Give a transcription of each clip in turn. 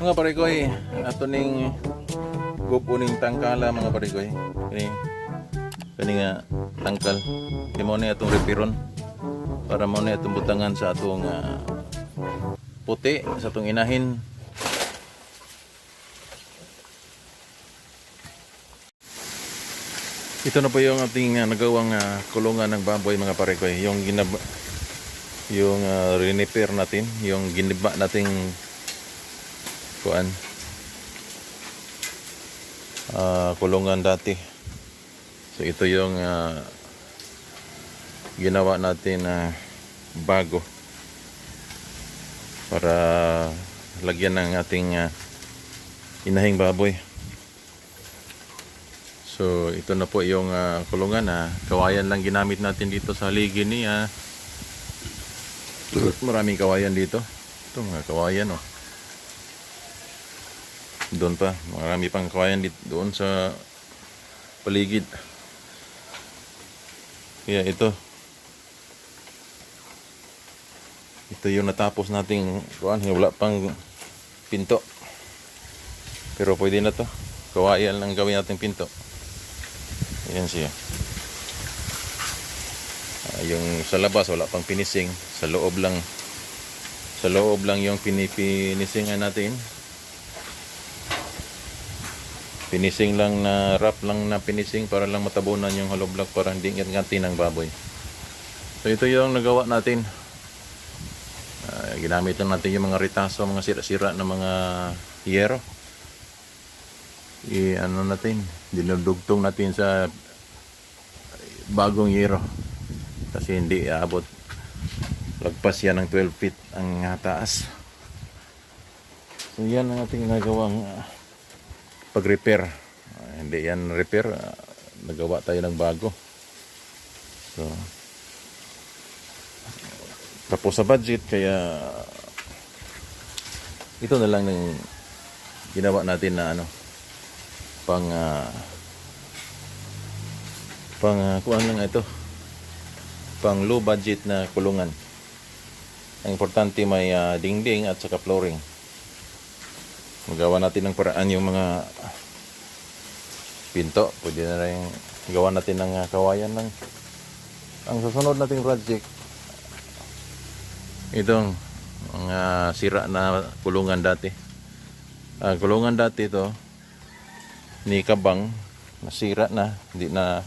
Mga parikoy, ato ning gupuning tangkala mga parikoy. Kani kani nga tangkal. Di mo ni atong repiron para mo ni atong butangan sa atong ah, puti sa atong inahin. Ito na po yung ating ah, nagawang ah, kulungan ng baboy mga parikoy. Yung ginab yung uh, rinipair natin, yung giniba nating kuan ah, kulungan dati. So ito yung ah, ginawa natin na bago para lagyan ng ating ah, inahing baboy. So ito na po yung ah, kulungan na kawayan lang ginamit natin dito sa ligi ni ah. Maraming kawayan dito. Ito mga kawayan oh. Doon pa, marami pang kawayan doon sa paligid. Kaya ito. Ito yung natapos nating kuan, wala pang pinto. Pero pwede na to. Kawayan lang gawin natin pinto. Ayan siya. Ah, yung sa labas wala pang finishing, sa loob lang sa loob lang yung pinipinisingan natin. Finishing lang na wrap lang na finishing para lang matabunan yung hollow block para hindi ngati ng baboy. So ito yung nagawa natin. Ah, ginamit lang natin yung mga ritaso, mga sira-sira na mga hiyero. I ano natin, dinudugtong natin sa bagong hiyero. Kasi hindi aabot lagpas yan ng 12 feet ang taas. So yan ang ating nagawang ah, pag-repair. Ah, hindi yan repair, ah, nagawa tayo ng bago. So tapos sa budget kaya ito na lang ng ginawa natin na ano pang ah, pang uh, kuan lang ito pang low budget na kulungan ang importante may ah, dingding at saka flooring magawa natin ng paraan yung mga pinto. Pwede na rin gawa natin ng ah, kawayan lang ang susunod nating project. Itong mga sira na kulungan dati. Ah, kulungan dati ito ni Kabang. Nasira na. Hindi na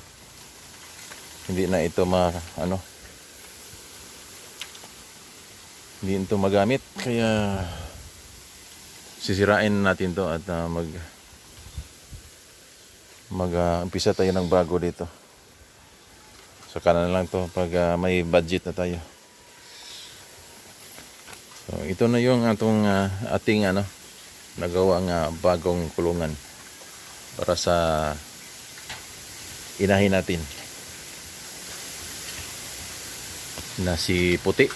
hindi na ito ma ano hindi ito magamit. Kaya sisirain natin to at ah, mag mag ah, umpisa tayo ng bago dito. Saka na lang to pag ah, may budget na tayo. So ito na yung atong ah, ating ano nagawang ah, bagong kulungan para sa inahin natin. Na si puti